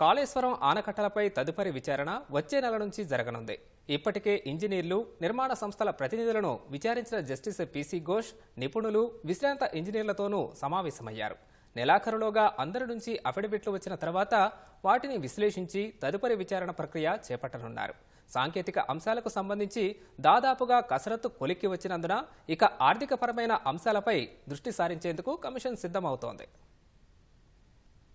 కాళేశ్వరం ఆనకట్టలపై తదుపరి విచారణ వచ్చే నెల నుంచి జరగనుంది. ఇప్పటికే ఇంజనీర్లు నిర్మాణ సంస్థల ప్రతినిధులను విచారించిన జస్టిస్ పీసీ ఘోష్ నిపుణులు విశ్రాంత ఇంజనీర్లతోనూ సమావేశమయ్యారు. నెలాఖరులోగా అందరి నుంచి అఫిడవిట్లు వచ్చిన తర్వాత వాటిని విశ్లేషించి తదుపరి విచారణ ప్రక్రియ చేపట్టనున్నారు. సాంకేతిక అంశాలకు సంబంధించి దాదాపుగా కసరత్తు కొలిక్కి వచ్చినందున ఇక ఆర్థికపరమైన అంశాలపై దృష్టి సారించేందుకు కమిషన్ సిద్ధమవుతోంది.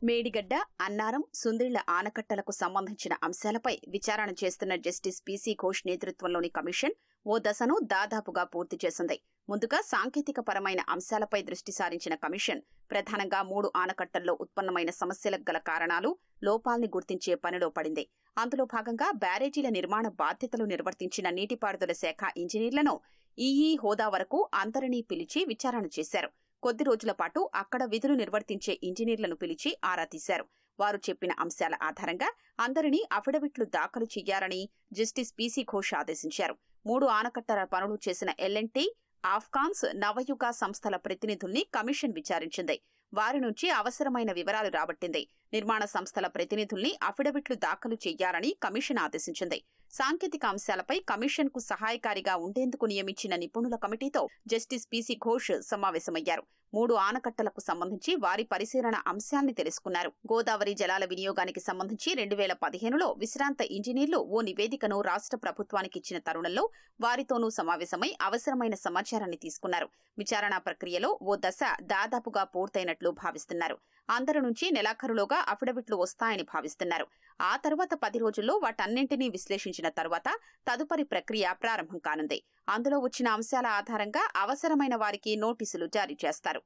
మేడిగడ్డ అన్నారం సుందిళ్ళ ఆనకట్టలకు సంబంధించిన అంశాలపై విచారణ చేస్తున్న జస్టిస్ పీసీ ఘోష్ నేతృత్వంలోని కమిషన్ ఓ దశను దాదాపుగా పూర్తి చేసింది. ముందుగా సాంకేతిక పరమైన అంశాలపై దృష్టి సారించిన కమిషన్ ప్రధానంగా మూడు ఆనకట్టల్లో ఉత్పన్నమైన సమస్యలకు గల కారణాలు లోపాల్ని గుర్తించే పనిలో పడింది. అందులో భాగంగా బ్యారేజీల నిర్మాణ బాధ్యతలు నిర్వర్తించిన నీటిపారుదల శాఖ ఇంజనీర్లను ఈఈ హోదా వరకు అందరినీ పిలిచి విచారణ చేశారు. కొద్ది రోజుల పాటు అక్కడ విధులు నిర్వర్తించే ఇంజనీర్లను పిలిచి ఆరా తీశారు. వారు చెప్పిన అంశాల ఆధారంగా అందరినీ అఫిడవిట్లు దాఖలు చెయ్యాలని జస్టిస్ పీసీ ఘోష్ ఆదేశించారు. మూడు ఆనకట్టల పనులు చేసిన ఎల్ఎన్టీ ఆఫ్ఘాన్స్ నవయుగ సంస్థల ప్రతినిధుల్ని కమిషన్ విచారించింది. వారి నుంచి అవసరమైన వివరాలు రాబట్టింది. నిర్మాణ సంస్థల ప్రతినిధుల్ని అఫిడవిట్లు దాఖలు చెయ్యాలని కమిషన్ ఆదేశించింది. సాంకేతిక అంశాలపై కమిషన్కు సహాయకారిగా ఉండేందుకు నియమించిన నిపుణుల కమిటీతో జస్టిస్ పీసీ ఘోష్ సమావేశమయ్యారు. మూడు ఆనకట్టలకు సంబంధించి వారి పరిశీలన అంశాల్ని తెలుసుకున్నారు. గోదావరి జలాల వినియోగానికి సంబంధించి రెండు వేల పదిహేనులో విశ్రాంత ఇంజనీర్లు ఓ నివేదికను రాష్ట్ర ప్రభుత్వానికి ఇచ్చిన తరుణంలో వారితోనూ సమావేశమై అవసరమైన సమాచారాన్ని తీసుకున్నారు. విచారణ ప్రక్రియలో ఓ దశ దాదాపుగా పూర్తయిన పూర్తయినట్లు భావిస్తున్నారు. అందరి నుంచి నెలాఖరులోగా అఫిడవిట్లు వస్తాయని భావిస్తున్నారు. ఆ తర్వాత పది రోజుల్లో వాటన్నింటినీ విశ్లేషించిన తర్వాత తదుపరి ప్రక్రియ ప్రారంభం కానుంది. అందులో వచ్చిన అంశాల ఆధారంగా అవసరమైన వారికి నోటీసులు జారీ చేస్తారు.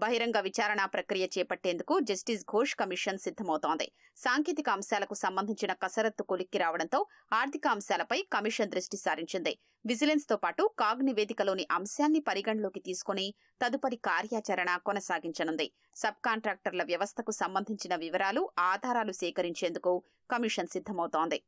బహిరంగ విచారణ ప్రక్రియ చేపట్టేందుకు జస్టిస్ ఘోష్ కమిషన్ సిద్దమవుతోంది సాంకేతిక అంశాలకు సంబంధించిన కసరత్తు కొలిక్కి రావడంతో ఆర్థిక అంశాలపై కమిషన్ దృష్టి సారించింది. విజిలెన్స్తో పాటు కాగ్ నివేదికలోని అంశాన్ని పరిగణలోకి తీసుకుని తదుపరి కార్యాచరణ కొనసాగించనుంది. సబ్ కాంట్రాక్టర్ల వ్యవస్థకు సంబంధించిన వివరాలు ఆధారాలు సేకరించేందుకు కమిషన్ సిద్దమవుతోంది